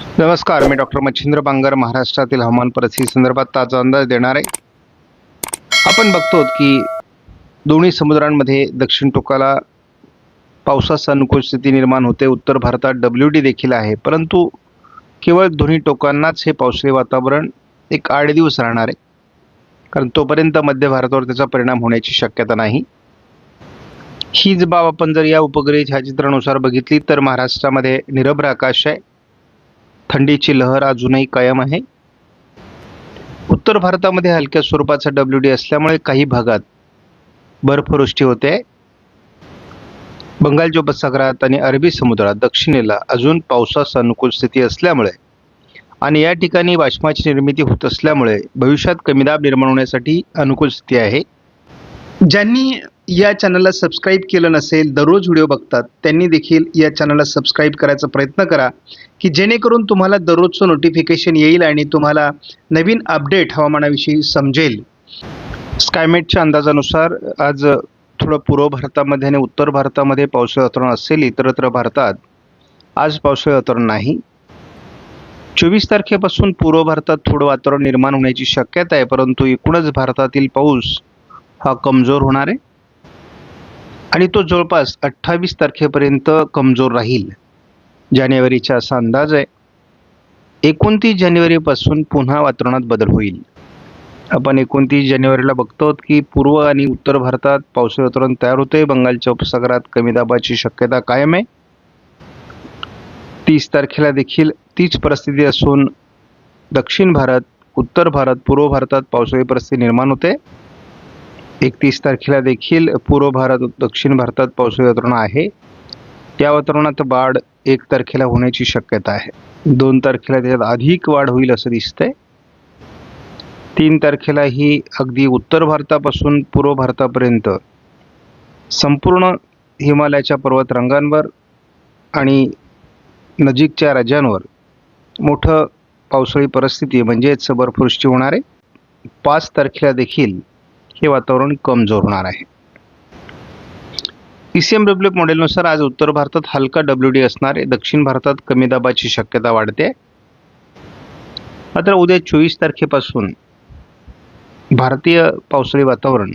नमस्कार मी डॉक्टर मच्छिंद्र बांगर महाराष्ट्रातील हवामान परिस्थिती संदर्भात ताजा अंदाज देणार आहे. आपण बघतो की दोन्ही समुद्रांमध्ये दक्षिण टोकाला पावसाचा अनुकूल स्थिती निर्माण होते. उत्तर भारतात डब्ल्यू डी देखील आहे. परंतु केवळ दोन्ही टोकांनाच हे पावसाळी वातावरण एक आठ दिवस राहणार आहे. कारण तोपर्यंत मध्य भारतावर त्याचा परिणाम होण्याची शक्यता नाही. हीच बाब आपण जर या उपग्रह छायाचित्रानुसार बघितली तर महाराष्ट्रामध्ये निरभ्र आकाश आहे. थंडीची लहर अजूनही कायम आहे. उत्तर भारतामध्ये हलक्या स्वरूपाचा डब्ल्यू डी असल्यामुळे काही भागात बर्फवृष्टी होते. बंगालच्या उपसागरात आणि अरबी समुद्रात दक्षिणेला अजून पावसास अनुकूल स्थिती असल्यामुळे आणि या ठिकाणी वाष्माची निर्मिती होत असल्यामुळे भविष्यात कमी दाब निर्माण होण्यासाठी अनुकूल स्थिती आहे. ज्यांनी या चॅनलला सबस्क्राईब केलं नसेल दररोज व्हिडिओ बघतात त्यांनी देखील या चॅनलला सबस्क्राईब करायचा प्रयत्न करा की जेणेकरून तुम्हाला दररोजचं नोटिफिकेशन येईल आणि तुम्हाला नवीन अपडेट हवामानाविषयी समजेल. स्कायमेटच्या अंदाजानुसार आज थोडं पूर्व भारतामध्ये आणि उत्तर भारतामध्ये पावसाळी वातावरण असेल इतरत्र भारतात आज पावसाळी वातावरण नाही. चोवीस तारखेपासून पूर्व भारतात थोडं वातावरण निर्माण होण्याची शक्यता आहे परंतु एकूणच भारतातील पाऊस हा कमजोर होणार आहे. आणि तो जवळपास अठ्ठावीस तारखेपर्यंत कमजोर राहील. जानेवारीचा असा अंदाज आहे. एकोणतीस जानेवारीपासून पुन्हा वातावरणात बदल होईल. आपण एकोणतीस जानेवारीला बघतो की पूर्व आणि उत्तर भारतात पावसाळी वातावरण तयार होते बंगालच्या उपसागरात कमी दाबाची शक्यता कायम आहे. तीस तारखेला देखील तीच परिस्थिती असून दक्षिण भारत उत्तर भारत पूर्व भारतात पावसाळी परिस्थिती निर्माण होते. एकतीस तारखेला देखील पूर्व भारत दक्षिण भारतात पावसाळी वातावरण आहे. त्या वातावरणात वाढ एक तारखेला होण्याची शक्यता आहे. दोन तारखेला त्याच्यात अधिक वाढ होईल असं दिसतंय. तीन तारखेला ही अगदी उत्तर भारतापासून पूर्व भारतापर्यंत संपूर्ण हिमालयाच्या पर्वतरांगांवर आणि नजीकच्या राज्यांवर मोठं पावसाळी परिस्थिती म्हणजेच बर्फवृष्टी होणार आहे. पाच तारखेला देखील हे वातावरण कमजोर होणार आहे. ईसीएम सी डब्ल्यू मॉडेलनुसार आज उत्तर भारतात हलका डब्ल्यू डी असणार दक्षिण भारतात कमी दाबाची शक्यता वाढते. मात्र उद्या चोवीस तारखेपासून भारतीय पावसाळी वातावरण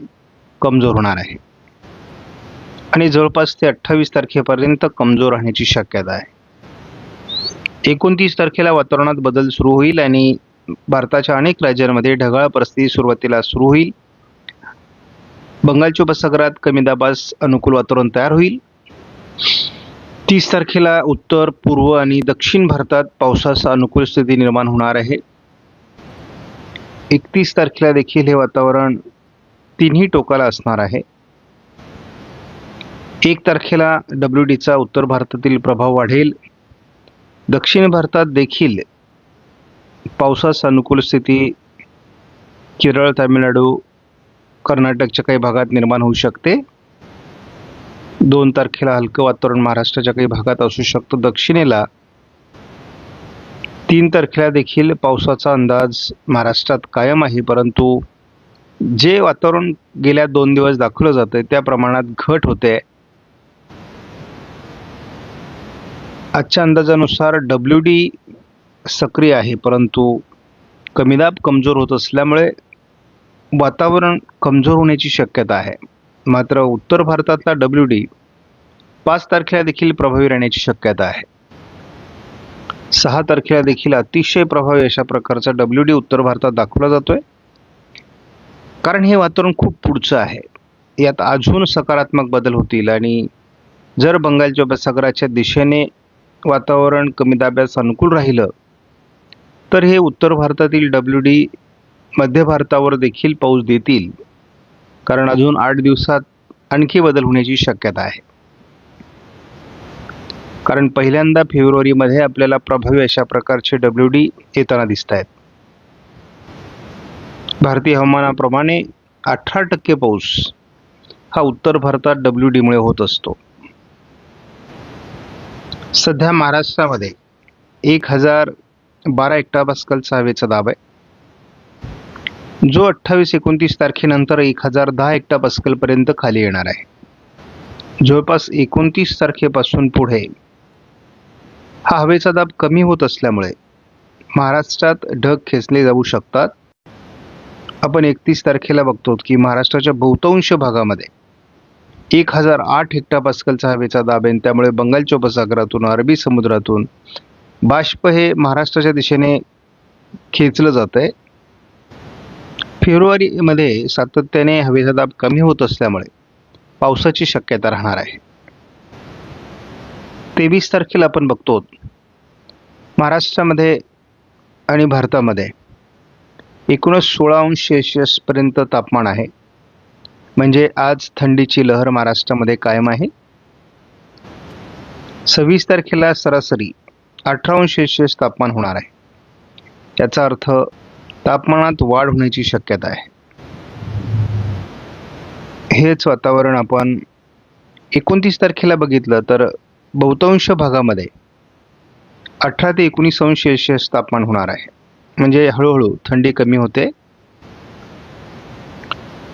कमजोर होणार आहे. आणि जवळपास ते अठ्ठावीस तारखेपर्यंत कमजोर राहण्याची शक्यता आहे. एकोणतीस तारखेला वातावरणात बदल सुरू होईल आणि भारताच्या अनेक राज्यांमध्ये ढगाळ परिस्थिती सुरुवातीला सुरू होईल. बंगालच्या उपसागरात कमी दाबास अनुकूल वातावरण तयार होईल. तीस तारखेला उत्तर पूर्व आणि दक्षिण भारतात पावसाचा अनुकूल स्थिती निर्माण होणार आहे. एकतीस तारखेला देखील हे वातावरण तिन्ही टोकाला असणार आहे. एक तारखेला डब्ल्यू डीचा उत्तर भारतातील प्रभाव वाढेल. दक्षिण भारतात देखील पावसास अनुकूल स्थिती केरळ तामिळनाडू कर्नाटकच्या काही भागात निर्माण होऊ शकते. दोन तारखेला हलकं वातावरण महाराष्ट्राच्या काही भागात असू शकतं. दक्षिणेला तीन तारखेला देखील पावसाचा अंदाज महाराष्ट्रात कायम आहे. परंतु जे वातावरण गेल्या दोन दिवस दाखवलं जातं त्या प्रमाणात घट होते. आजच्या अंदाजानुसार डब्ल्यू डी सक्रिय आहे. परंतु कमीदाब कमजोर होत असल्यामुळे वातावरण कमजोर होण्याची शक्यता आहे. मात्र उत्तर भारतातला डब्ल्यू डी पाच तारखेला देखील प्रभावी राहण्याची शक्यता आहे. सहा तारखेला देखील अतिशय प्रभावी अशा प्रकारचा डब्ल्यू डी उत्तर भारतात दाखवला जातोय. कारण हे वातावरण खूप पुढचं आहे. यात अजून सकारात्मक बदल होतील आणि जर बंगालच्या उपसागराच्या दिशेने वातावरण कमी दाब्यास अनुकूल राहिलं तर हे उत्तर भारतातील डब्ल्यू डी मध्य भारतावर देखील पाऊस देतील. कारण अजून आठ दिवसात आणखी बदल होण्याची शक्यता आहे. कारण पहिल्यांदा फेब्रुवारीमध्ये आपल्याला प्रभावी अशा प्रकारचे डब्ल्यू डी येताना दिसत आहेत भारतीय हवामानाप्रमाणे अठरा टक्के पाऊस हा उत्तर भारतात डब्ल्यू डीमुळे होत असतो. सध्या महाराष्ट्रामध्ये एक हजार बारा हेक्टापास्कलचा हवेचा दाब आहे. जो अठ्ठावीस एकोणतीस तारखेनंतर एक हजार दहा हेक्टापास्कलपर्यंत खाली येणार आहे. जवळपास एकोणतीस तारखेपासून पुढे हा हवेचा दाब कमी होत असल्यामुळे महाराष्ट्रात ढग खेचले जाऊ शकतात. आपण एकतीस तारखेला बघतो की महाराष्ट्राच्या बहुतांश भागामध्ये एक हजार आठ हेक्टापास्कलचा हवेचा दाब आहे आणि त्यामुळे बंगालच्या उपसागरातून अरबी समुद्रातून बाष्प हे महाराष्ट्राच्या दिशेने खेचलं जात आहे फेब्रुवारीमध्ये सातत्याने हवेचा दाब कमी होत असल्यामुळे पावसाची शक्यता राहणार आहे. तेवीस तारखेला आपण बघतो महाराष्ट्रामध्ये आणि भारतामध्ये एकूणच सोळा अंश सेल्शियसपर्यंत तापमान आहे. म्हणजे आज थंडीची लहर महाराष्ट्रामध्ये कायम आहे. सव्वीस तारखेला सरासरी अठरा अंश सेल्शियस तापमान होणार आहे. याचा अर्थ तापमानात वाढ होण्याची शक्यता आहे. हेच वातावरण आपण एकोणतीस तारखेला बघितलं तर बहुतांश भागामध्ये अठरा ते एकोणीस अंश सेल्सिअस तापमान होणार आहे. म्हणजे हळूहळू थंडी कमी होते.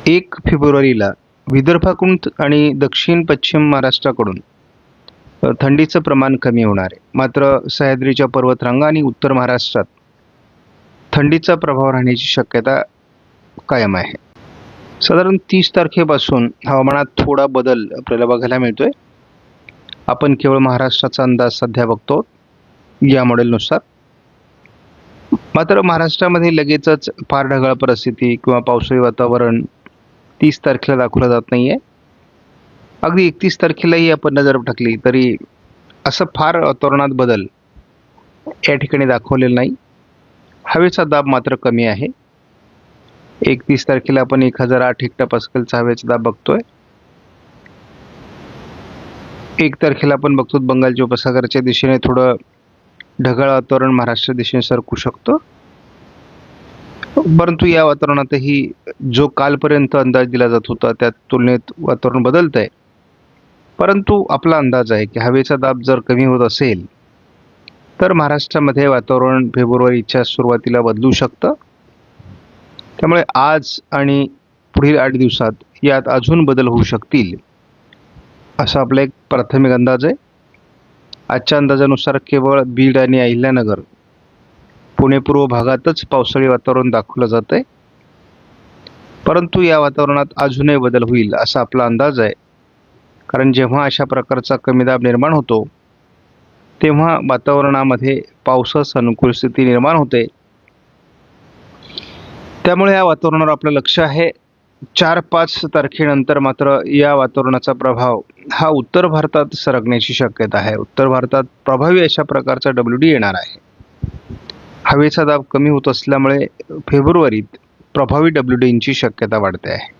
एक फेब्रुवारीला विदर्भाकडून आणि दक्षिण पश्चिम महाराष्ट्राकडून थंडीचं प्रमाण कमी होणार आहे. मात्र सह्याद्रीच्या पर्वतरांगा आणि उत्तर महाराष्ट्रात थंडीचा प्रभाव राहण्याची शक्यता कायम आहे. साधारण तीस तारखेपासून हवामानात थोडा बदल आपल्याला बघायला मिळतो आहे आपण केवळ महाराष्ट्राचा अंदाज सध्या बघतो या मॉडेलनुसार. मात्र महाराष्ट्रामध्ये लगेचच फार ढगाळ परिस्थिती किंवा पावसाळी वातावरण तीस तारखेला दाखवलं जात नाही आहे अगदी एकतीस तारखेलाही आपण नजर टाकली तरी असं फार वातावरणात बदल या ठिकाणी दाखवलेलं नाही. हवेचा दाब मात्र कमी आहे. एकतीस तारखेला आपण एक हजार आठ हेक्टर पास्कलचा हवेचा दाब बघतोय. एक तारखेला आपण बघतो बंगालच्या उपसागराच्या दिशेने थोडं ढगाळ वातावरण महाराष्ट्र दिशेने सरकू शकतो. परंतु या वातावरणातही जो कालपर्यंत अंदाज दिला जात होता त्या तुलनेत वातावरण बदलत आहे परंतु आपला अंदाज आहे की हवेचा दाब जर कमी होत असेल तर महाराष्ट्रामध्ये वातावरण फेब्रुवारीच्या सुरुवातीला बदलू शकतं. त्यामुळे आज आणि पुढील आठ दिवसात यात अजून बदल होऊ शकतील असा आपला एक प्राथमिक अंदाज आहे. आजच्या अंदाजानुसार केवळ बीड आणि अहिल्यानगर पुणे पूर्व भागातच पावसाळी वातावरण दाखवलं जात आहे. परंतु या वातावरणात अजूनही बदल होईल असा आपला अंदाज आहे. कारण जेव्हा अशा प्रकारचा कमी दाब निर्माण होतो तेव्हा वातावरणामध्ये पावसास अनुकूल स्थिती निर्माण होते. त्यामुळे या वातावरणावर आपलं लक्ष आहे. चार पाच तारखेनंतर मात्र या वातावरणाचा प्रभाव हा उत्तर भारतात सरकण्याची शक्यता आहे. उत्तर भारतात प्रभावी अशा प्रकारचा डब्ल्यू डी येणार आहे. हवेचा दाब कमी होत असल्यामुळे फेब्रुवारीत प्रभावी डब्ल्यू डींची शक्यता वाढते आहे.